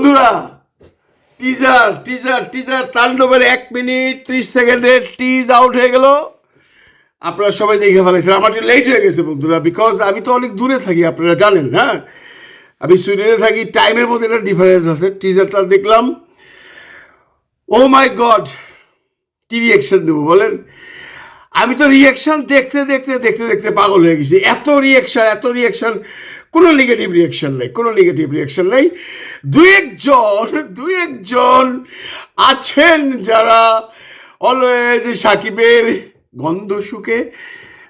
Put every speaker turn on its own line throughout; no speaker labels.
বন্ধুরা teaser teaser teaser তাণ্ডবের এক মিনিট ত্রিশ সেকেন্ডে টিজ আউট হয়ে গেল। আপনারা সবাই দেখে ফেলেছেন, আমার একটু লেট হয়ে গেছে বন্ধুরা বিকজ আমি তো অনেক দূরে থাকি, আপনারা জানেন হ্যাঁ? আমি সুইডেনে থাকি টাইমের মধ্যে একটা ডিফারেন্স আছে টিজারটা দেখলাম। ও মাই গড কি রিয়াকশন দেবো বলেন? আমি তো রিয়াকশন দেখতে দেখতে দেখতে দেখতে পাগল হয়ে গেছি। এত রিয়াকশন এত রিয়াকশন কোনো নেগেটিভ রিয়াকশন নেই, কোনো নেগেটিভ রিয়াকশন নেই। দু একজন দু একজন আছেন যারা অলওয়েজ সাকিবের গন্ধ শুকে,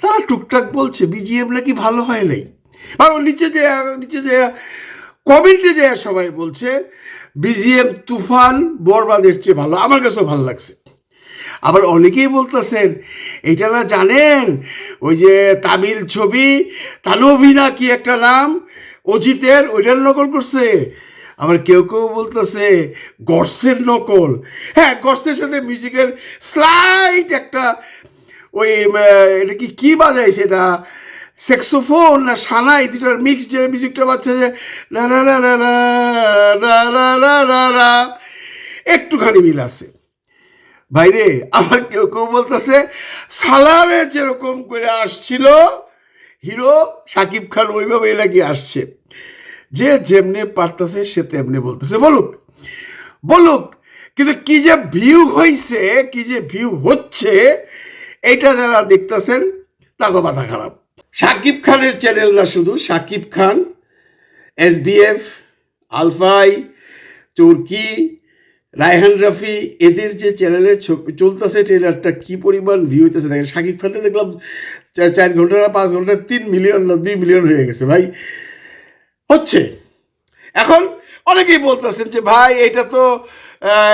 তারা টুকটাক বলছে, বিজিএম নাকি ভালো হয় নাই? আর ওর নিচে যে নিচে যে, কমেন্টে যে সবাই বলছে, বিজিএম তুফান বরবাদের চেয়ে ভালো। আমার কাছেও ভালো লাগছে। আবার অনেকেই বলতেছেন, এটা না জানেন, ওই যে তামিল ছবি তানবিনা কি একটা নাম, অজিতের, ওইটার নকল করছে। আবার কেউ কেউ বলতেছে গর্সের নকল। হ্যাঁ গর্সের সাথে মিউজিকের স্লাইট একটা ওই এটা কি, কী বাজায় সেটা? সেক্সোফোন না সানাই দুটোর মিক্স যে মিউজিকটা বাজছে যে, না না না না না না না না না না। একটুখানি মিল আছে। ভাইরে, আমার কেউ কেউ বলতেছে সালারে যেরকম করে আসছিল, হিরো সাকিব খান ওইভাবে নাকি আসছে। যে যেমনি পারতেছে, সে তেমনি বলতেছে। বলুক বলুক, কিন্তু কি যে ভিউ হয়েছে কি যে ভিউ হচ্ছে এটা যারা দেখতেছেন তাকে মাথা খারাপ। সাকিব খানের চ্যানেল না শুধু, সাকিব খান এস বিএফ আলফাই চরকি রায়হান রাফি, এদের যে চ্যানেলে চলতেছে ট্রেলারটা কি পরিমাণ ভিউ হইতেছে দেখেন শাকিব খানটা দেখলাম চার ঘণ্টা না পাঁচ ঘণ্টা তিন মিলিয়ন না দুই মিলিয়ন হয়ে গেছে ভাই। হচ্ছে। এখন অনেকেই বলতেছেন যে, ভাই, এটা তো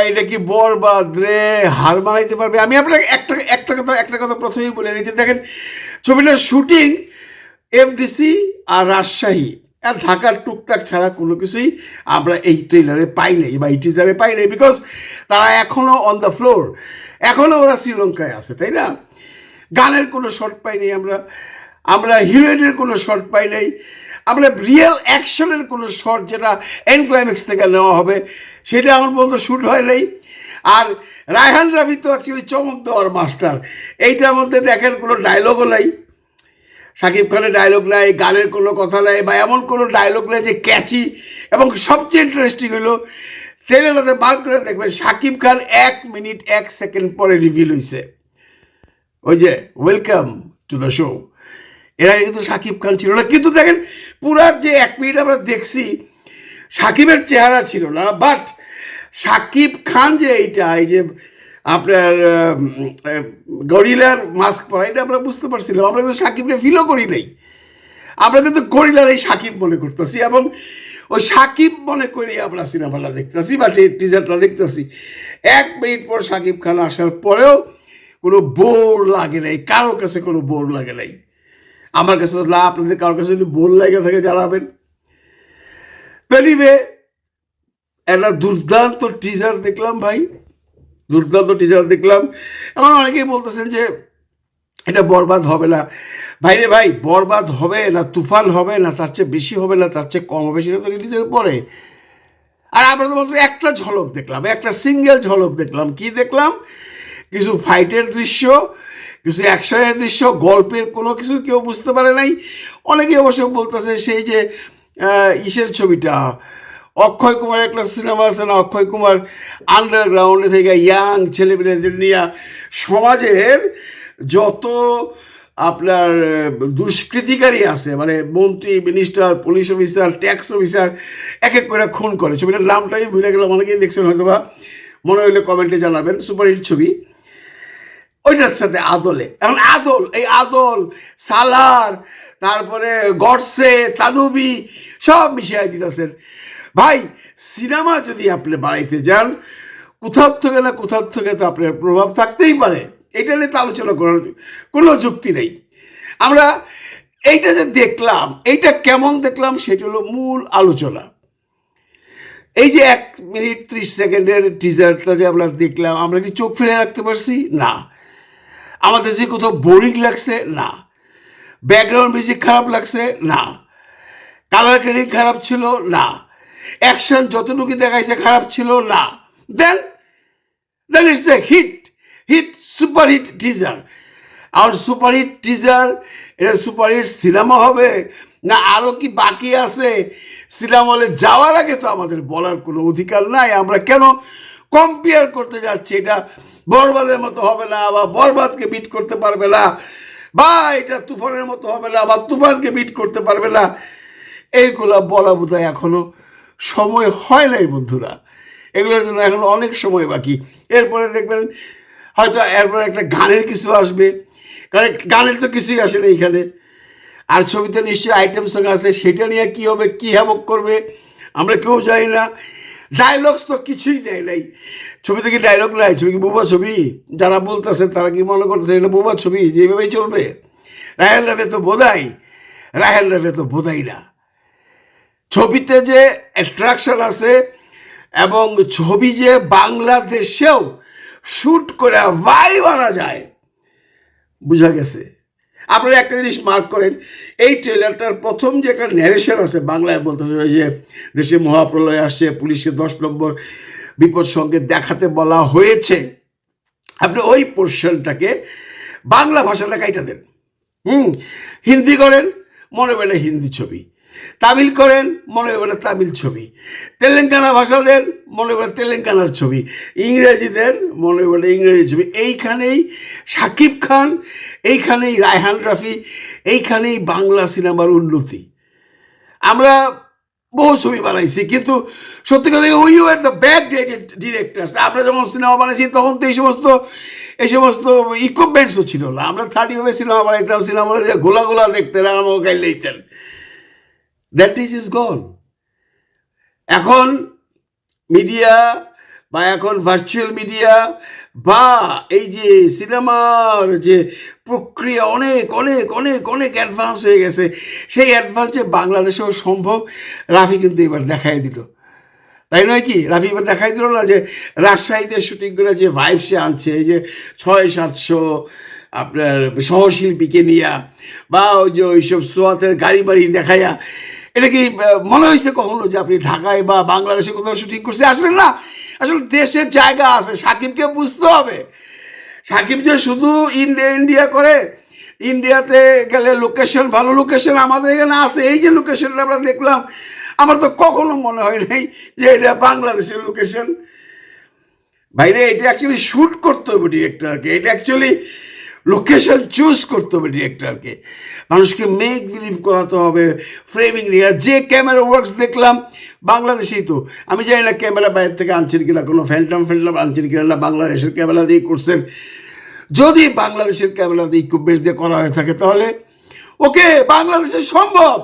এটা কি বরবাদ রে হার মারাইতে পারবে? আমি আপনাকে একটা একটা কথা একটা কথা প্রথমেই বলে নিচ্ছি দেখেন, ছবিটার শুটিং এফডিসি আর রাজশাহী। আর ঢাকার টুকটাক ছাড়া কোনো কিছুই আমরা এই ট্রেলারে পাই নাই বা এই টিজারে পাই নাই বিকজ তারা এখনও অন দ্য ফ্লোর এখনও ওরা শ্রীলঙ্কায় আছে, তাই না? গানের কোনো শর্ট পাই নাই আমরা। আমরা হিরোইনের কোনো শর্ট পাই নাই। আমরা রিয়েল অ্যাকশনের কোনো শর্ট যেটা এন্ড ক্লাইম্যাক্স থেকে নেওয়া হবে, সেটা আমার পর্যন্ত শ্যুট হয় নাই। আর রায়হান রাফি তো অ্যাকচুয়ালি চমক দেওয়ার মাস্টার এইটার মধ্যে দেখেন কোনো ডায়লগও নাই। শাকিব খানের ডায়লগ নাই, গানের কোনো কথা নাই বা এমন কোনো ডায়লগ নাই যে ক্যাচি এবং সবচেয়ে ইন্টারেস্টিং হলো ট্রেলারতে বার করে দেখবেন শাকিব খান এক মিনিট এক সেকেন্ড পরে রিভিল হয়েছে ওই যে ওয়েলকাম টু দ্য শো এর কিন্তু সাকিব খান ছিল না, কিন্তু দেখেন পুরার যে এক মিনিট আমরা দেখছি, সাকিবের চেহারা ছিল না বাট সাকিব খান যে এইটা, এই যে আপনার গরিলার মাস্ক পরা, এটা আমরা বুঝতে পারছিলাম। আমরা কিন্তু সাকিবকে ফিলও করি নাই। আমরা কিন্তু গরিলার এই সাকিব মনে করতেছি এবং ওই সাকিব মনে করি আমরা সিনেমাটা দেখতেছি বা টিজারটা দেখতেছি। এক মিনিট পর সাকিব খান আসার পরেও কোনো বোর লাগে নাই, কারও কাছে কোনো বোর লাগে নাই। আমার কাছে তো না, আপনাদের কারোর কাছে যদি বোর লাগে থাকে জানাবেন। এনিওয়ে একটা দুর্দান্ত টিজার দেখলাম ভাই। দুর্দান্ত টিজার দেখলাম। এখন অনেকেই বলতেছেন যে এটা বরবাদ হবে না। ভাইরে ভাই, বরবাদ হবে না, তুফান হবে না, তার চেয়ে বেশি হবে না, তার চেয়ে কম হবে, সেটা তো রিলিজের পরে। আর আমরা তো মাত্র একটা ঝলক দেখলাম, একটা সিঙ্গেল ঝলক দেখলাম। কি দেখলাম? কিছু ফাইটের দৃশ্য, কিছু অ্যাকশনের দৃশ্য, গল্পের কোনো কিছু কেউ বুঝতে পারে নাই। অনেকে অবশ্য বলতেছে সেই যে ইসের ছবিটা অক্ষয় কুমার একটা সিনেমা আছে না, অক্ষয় কুমার আন্ডারগ্রাউন্ডে থেকে ইয়াং ছেলেমেয়েদের নিয়ে সমাজের যত আপনার দুষ্কৃতিকারী আছে মানে মন্ত্রী minister police officer tax officer এক এক করে খুন করে। ছবিটার নামটা আমি ভুলে গেলাম, অনেকেই দেখছেন হয়তো বা মনে হইলে কমেন্টে জানাবেন সুপারহিট ছবি। ওইটার সাথে আদলে, এখন আদল, এই আদল, সালার, তারপরে গডসে, তানুবি, সব মিশিয়ে দিতেছেন। ভাই, সিনেমা যদি আপনি বাড়াইতে যান, কোথাও থেকে না কোথাও থেকে তো আপনার প্রভাব থাকতেই পারে। এটা নিয়ে তো আলোচনা করার কোনো যুক্তি নেই। আমরা এইটা যে দেখলাম, এইটা কেমন দেখলাম সেটা হলো মূল আলোচনা। এই যে এক মিনিট ত্রিশ সেকেন্ডের টিজারটা যে আমরা দেখলাম, আমরা কি চোখ ফিরে রাখতে পারছি? না। আমাদের যে কোথাও বোরিং লাগছে? না। ব্যাকগ্রাউন্ড মিউজিক খারাপ লাগছে? না। কালার গ্রেডিং খারাপ ছিল? না। অ্যাকশন যতটুকু দেখাইছে খারাপ ছিল না। Then then it's a hit hit super hit teaser R super hit teaser এটা সুপার হিট সিনেমা হবে না আরও কি বাকি আছে? সিনেমা হলে যাওয়ার আগে তো আমাদের বলার কোনো অধিকার নাই। আমরা কেন কম্পেয়ার করতে যাচ্ছি? এটা বরবাদের মতো হবে না বা বরবাদকে বিট করতে পারবে না বা এটা তুফানের মতো হবে না বা তুফানকে বিট করতে পারবে না। এইগুলা বলা বোধহয় এখনও সময় হয় নাই বন্ধুরা। এগুলোর জন্য এখন অনেক সময় বাকি। এরপরে দেখবেন, হয়তো এরপরে একটা গানের কিছু আসবে। কারণ গানের তো কিছুই আসে না এখানে। আর ছবিতে নিশ্চয়ই আইটেম সং আছে, সেটা নিয়ে কী হবে, কী হ্যাবক করবে, আমরা কেউ জানি না। ডায়লগস তো কিছুই দেয় নাই। ছবি থেকে ডায়লগ নাই? ছবি কি বুবা ছবি? যারা বলতেছে, তারা কি মনে করতেছে এটা বুবা ছবি? যেভাবেই চলবে। রাহেল রাফে তো বোধাই রাহেল রাফে তো বোধাই না। ছবিতে যে অ্যাট্রাকশন আছে এবং ছবি যে বাংলাদেশেও শ্যুট করে ভাই আনা যায়, বুঝা গেছে? আপনারা একটা জিনিস মার্ক করেন, এই ট্রেলারটার প্রথম যে একটা ন্যারেশন আছে, বাংলায় বলতেছে ওই যে দেশে মহাপ্রলয় আসছে, পুলিশকে দশ নম্বর বিপদ সঙ্গে দেখাতে বলা হয়েছে। আপনি ওই পোর্শনটাকে বাংলা ভাষাটা কাইটা দেন। হুম, হিন্দি করেন, মনে বলে হিন্দি ছবি। তামিল করেন, মনে বলে তামিল ছবি। তেলেঙ্গানা ভাষা দেন মনে বলে তেলেঙ্গানার ছবি। ইংরেজি দেন মনে বলে ইংরেজি ছবি। এইখানেই শাকিব খান, এইখানেই রায়হান রাফি, এইখানেই বাংলা সিনেমার উন্নতি। আমরা বহু ছবি বানাইছি, কিন্তু সত্যি কথা we are the back dated directors. আমরা যখন সিনেমা বানাইছি, তখন তো এই সমস্ত এই সমস্ত ইকুইপমেন্টসও ছিল না। আমরা থার্টি ভাবে সিনেমা বানাইতাম, সিনেমা গোলা গোলা দেখতেন, আর আমাকে গাইল দিতেন। দ্যাট ইজ ইজ গন এখন মিডিয়া বা এখন ভার্চুয়াল মিডিয়া বা এই যে সিনেমার যে প্রক্রিয়া অনেক অনেক অনেক অনেক অ্যাডভান্স হয়ে গেছে। সেই অ্যাডভান্সে বাংলাদেশেও সম্ভব রাফি কিন্তু এবার দেখাই দিল। তাই নয় কি? রাফি এবার দেখাই দিল না যে রাজশাহীতে শুটিং করে যে ভাইব সে আনছে, এই যে ছয় সাতশো আপনার সহশিল্পীকে নিয়া বা ওই যে ওইসব সোয়াতের গাড়ি বাড়ি দেখাইয়া এটা কি মনে হয়েছে কখনো যে আপনি ঢাকায় বা বাংলাদেশে কোথাও শুটিং করছে আসলে না? আসলে দেশের জায়গা আছে, সাকিবকে বুঝতে হবে। সাকিব যে শুধু ইন্ডিয়া ইন্ডিয়া করে, ইন্ডিয়াতে গেলে লোকেশন ভালো লোকেশন আমাদের এখানে আছে। এই যে লোকেশনটা আমরা দেখলাম, আমার তো কখনো মনে হয় নাই যে এটা বাংলাদেশের লোকেশন বাইরে এটা অ্যাকচুয়ালি শ্যুট করতে হবে ডিরেক্টরকে এটা অ্যাকচুয়ালি লোকেশন চুজ করতে হবে ডিরেক্টরকে মানুষকে মেক বিলিভ করাতে হবে ফ্রেমিং রিয়া যে ক্যামেরা ওয়ার্কস দেখলাম, বাংলাদেশেই তো। আমি জানি না ক্যামেরা বাইরে থেকে আনছেন কিনা, কোনো ফ্যান্টাম ফ্যান্টাম আনছেন কিনা না, বাংলাদেশের ক্যামেরা দিয়ে করছেন। যদি বাংলাদেশের ক্যামেরা দিয়ে ইকুইপমেন্ট দিয়ে করা হয়ে থাকে তাহলে, ওকে, বাংলাদেশে সম্ভব।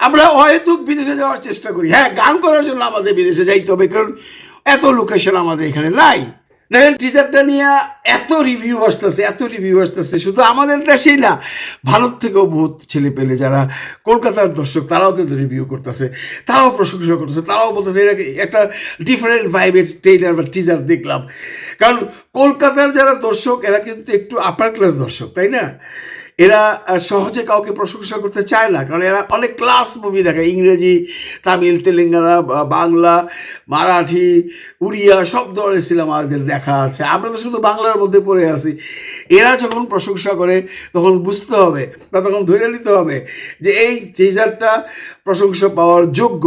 আমরা অহেতুক বিদেশে যাওয়ার চেষ্টা করি। হ্যাঁ গান করার জন্য আমাদের বিদেশে যাইতে হবে, কারণ এত লোকেশন আমাদের এখানে নাই। দেখেন টিচারটা নিয়ে এত রিভিউ আসতেছে, এত রিভিউ আসতেছে। শুধু আমাদের দেশেই না, ভারত থেকেও বহুত ছেলে পেলে যারা কলকাতার দর্শক, তারাও কিন্তু রিভিউ করতেছে, তারাও প্রশংসা করতেছে, তারাও বলতেছে এটা একটা ডিফারেন্ট ভাইবের ট্রেলার বা টিজার দেখলাম। কারণ কলকাতার যারা দর্শক, এরা কিন্তু একটু আপার ক্লাস দর্শক, তাই না? এরা সহজে কাউকে প্রশংসা করতে চায় না, কারণ এরা অনেক ক্লাস মুভি দেখে। ইংরেজি, তামিল, তেলেঙ্গানা বাংলা, মারাঠি, উড়িয়া, সব ধরনের সিনেমা আমাদের দেখা আছে। আমরা তো শুধু বাংলার মধ্যে পড়ে আছি। এরা যখন প্রশংসা করে, তখন বুঝতে হবে, বা তখন ধরে নিতে হবে যে এই টিজারটা প্রশংসা পাওয়ার যোগ্য।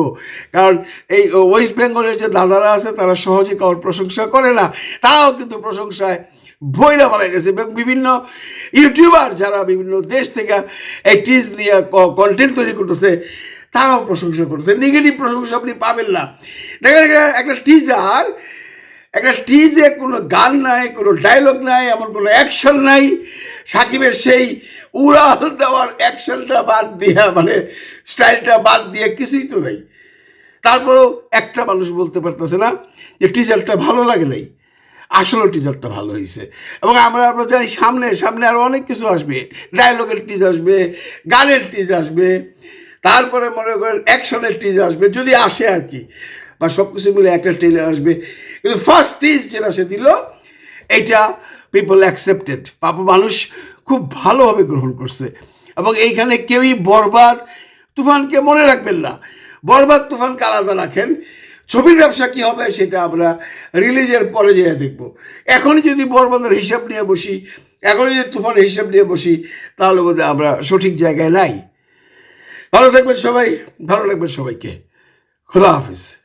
কারণ এই ওয়েস্ট বেঙ্গলের যে দাদারা আছে, তারা সহজে কাউর প্রশংসা করে না। তারাও কিন্তু প্রশংসায় বইরা বলা গেছে এবং বিভিন্ন ইউটিউবার যারা বিভিন্ন দেশ থেকে এই টিজ নিয়ে কন্টেন্ট তৈরি করতেছে, তারাও প্রশংসা করতেছে। নেগেটিভ প্রশংসা আপনি পাবেন না। দেখেন একটা- একটা টিজার একটা টিজে কোনো গান নাই, কোনো ডায়লগ নাই, এমন কোনো অ্যাকশন নাই। সাকিবের সেই উড়াল দেওয়ার অ্যাকশনটা বাদ দিয়া মানে স্টাইলটা বাদ দিয়ে কিছুই তো নাই। তারপরেও একটা মানুষ বলতে পারতেছে না যে টিজারটা ভালো লাগে নাই। আসলে টিজারটা ভালো হয়েছে এবং আমরা আমরা জানি সামনে সামনে আরও অনেক কিছু আসবে। ডায়লগের টিজ আসবে, গানের টিজ আসবে, তারপরে মনে করেন অ্যাকশনের টিজ আসবে, যদি আসে আর কি বা সব কিছু মিলে একটা ট্রেলার আসবে। কিন্তু ফার্স্ট টিজ যেটা সে দিল, এইটা পিপল অ্যাকসেপ্টেড পাপা মানুষ খুব ভালোভাবে গ্রহণ করছে। এবং এইখানে কেউই বরবাদ তুফানকে মনে রাখবেন না। বরবাদ তুফানকে আলাদা রাখেন। ছবির ব্যবসা কি হবে সেটা আমরা রিলিজের পরে যেয়ে দেখব। এখনই যদি বরবন্ধের হিসাব নিয়ে বসি, এখনই যদি তুফানের হিসাব নিয়ে বসি, তাহলে বোধহয় আমরা সঠিক জায়গায় নাই। ভালো থাকবেন সবাই, ভালো লাগবেন সবাইকে। খোদা হাফিজ।